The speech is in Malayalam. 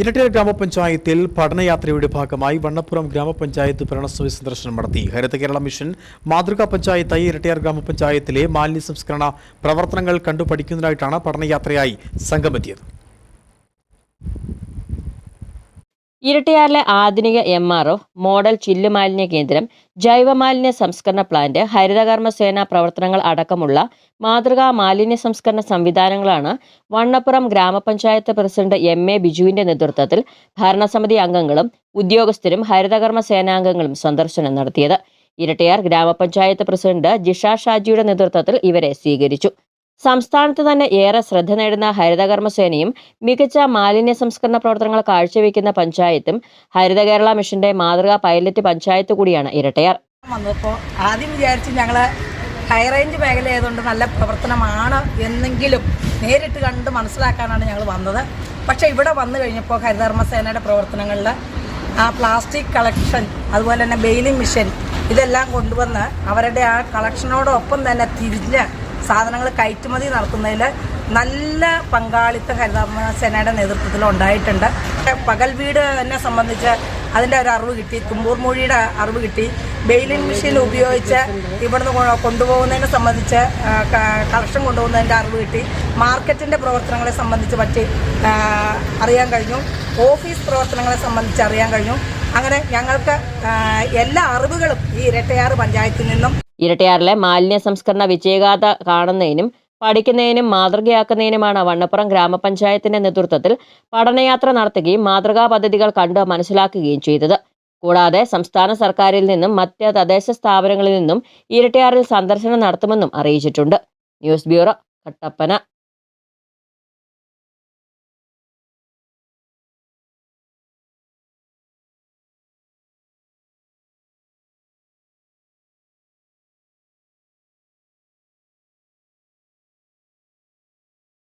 ഇരട്ടിയാർ ഗ്രാമപഞ്ചായത്തിൽ പഠനയാത്രയുടെ ഭാഗമായി വണ്ണപ്പുറം ഗ്രാമപഞ്ചായത്ത് ഭരണസമിതി സന്ദർശനം നടത്തി. ഹരിത കേരള മിഷൻ മാതൃകാ പഞ്ചായത്തായി ഇരട്ടിയാർ ഗ്രാമപഞ്ചായത്തിലെ മാലിന്യ സംസ്കരണ പ്രവർത്തനങ്ങൾ കണ്ടുപഠിക്കുന്നതിനായിട്ടാണ് പഠനയാത്രയായി സംഘമെത്തിയത് ഇരട്ടിയാറിലെ ആധുനിക എം ആർ ഒ മോഡൽ ചില്ലുമാലിന്യ കേന്ദ്രം ജൈവമാലിന്യ സംസ്കരണ പ്ലാന്റ് ഹരിതകർമ്മ സേന പ്രവർത്തനങ്ങൾ അടക്കമുള്ള മാതൃകാ മാലിന്യ സംസ്കരണ സംവിധാനങ്ങളാണ് വണ്ണപ്പുറം ഗ്രാമപഞ്ചായത്ത് പ്രസിഡന്റ് എം എ ബിജുവിന്റെ നേതൃത്വത്തിൽ ഭരണസമിതി അംഗങ്ങളും ഉദ്യോഗസ്ഥരും ഹരിതകർമ്മ സേനാംഗങ്ങളും സന്ദർശനം നടത്തിയത്. ഇരട്ടിയാർ ഗ്രാമപഞ്ചായത്ത് പ്രസിഡന്റ് ജിഷ ഷാജിയുടെ നേതൃത്വത്തിൽ ഇവരെ സ്വീകരിച്ചു. സംസ്ഥാനത്ത് തന്നെ ഏറെ ശ്രദ്ധ നേടുന്ന ഹരിതകർമ്മസേനയും മികച്ച മാലിന്യ സംസ്കരണ പ്രവർത്തനങ്ങൾ കാഴ്ചവെക്കുന്ന പഞ്ചായത്തും ഹരിത കേരള മിഷന്റെ മാതൃകാ പൈലറ്റ് പഞ്ചായത്ത് കൂടിയാണ് ഇരട്ടയാർ. വന്നപ്പോൾ ആദ്യം വിചാരിച്ച് ഞങ്ങൾ ഹൈറേഞ്ച് മേഖല ആയതുകൊണ്ട് നല്ല പ്രവർത്തനമാണ് എന്നെങ്കിലും നേരിട്ട് കണ്ട് മനസ്സിലാക്കാനാണ് ഞങ്ങൾ വന്നത്. പക്ഷേ ഇവിടെ വന്നു കഴിഞ്ഞപ്പോൾ ഹരിതകർമ്മസേനയുടെ പ്രവർത്തനങ്ങളിൽ ആ പ്ലാസ്റ്റിക് കളക്ഷൻ അതുപോലെ തന്നെ ബെയിലിംഗ് മിഷൻ ഇതെല്ലാം കൊണ്ടുവന്ന് അവരുടെ ആ കളക്ഷനോടൊപ്പം തന്നെ തിരിഞ്ഞ് സാധനങ്ങൾ കയറ്റുമതി നടത്തുന്നതിൽ നല്ല പങ്കാളിത്ത ഹരിതകർമ്മ സേനയുടെ നേതൃത്വത്തിൽ ഉണ്ടായിട്ടുണ്ട്. പകൽ വീട് എന്നെ സംബന്ധിച്ച് അതിന്റെ ഒരു അറിവ് കിട്ടി. തുമ്പൂർ മൊഴിയുടെ അറിവ് കിട്ടി. ബെയിലിംഗ് മെഷീൻ ഉപയോഗിച്ച് ഇവിടുന്ന് കൊണ്ടുപോകുന്നതിനെ സംബന്ധിച്ച് കളക്ഷൻ കൊണ്ടുപോകുന്നതിന്റെ അറിവ് കിട്ടി. മാർക്കറ്റിന്റെ പ്രവർത്തനങ്ങളെ സംബന്ധിച്ച് പറ്റി അറിയാൻ കഴിഞ്ഞു. ഓഫീസ് പ്രവർത്തനങ്ങളെ സംബന്ധിച്ച് അറിയാൻ കഴിഞ്ഞു. അങ്ങനെ ഞങ്ങൾക്ക് എല്ലാ അറിവുകളും ഈ ഇരട്ടയാറ് പഞ്ചായത്തിൽ നിന്നും ഇരട്ടയാറിലെ മാലിന്യ സംസ്കരണ വിജയഗാഥ കാണുന്നതിനും പഠിക്കുന്നതിനും മാതൃകയാക്കുന്നതിനുമാണ് വണ്ണപ്പുറം ഗ്രാമപഞ്ചായത്തിന്റെ നേതൃത്വത്തിൽ പഠനയാത്ര നടത്തുകയും മാതൃകാ പദ്ധതികൾ കണ്ട് മനസ്സിലാക്കുകയും ചെയ്തത്. കൂടാതെ സംസ്ഥാന സർക്കാരിൽ നിന്നും മറ്റ് തദ്ദേശ സ്ഥാപനങ്ങളിൽ നിന്നും ഇരട്ടയാറിൽ സന്ദർശനം നടത്തുമെന്നും അറിയിച്ചിട്ടുണ്ട്. News bureau Kattappana.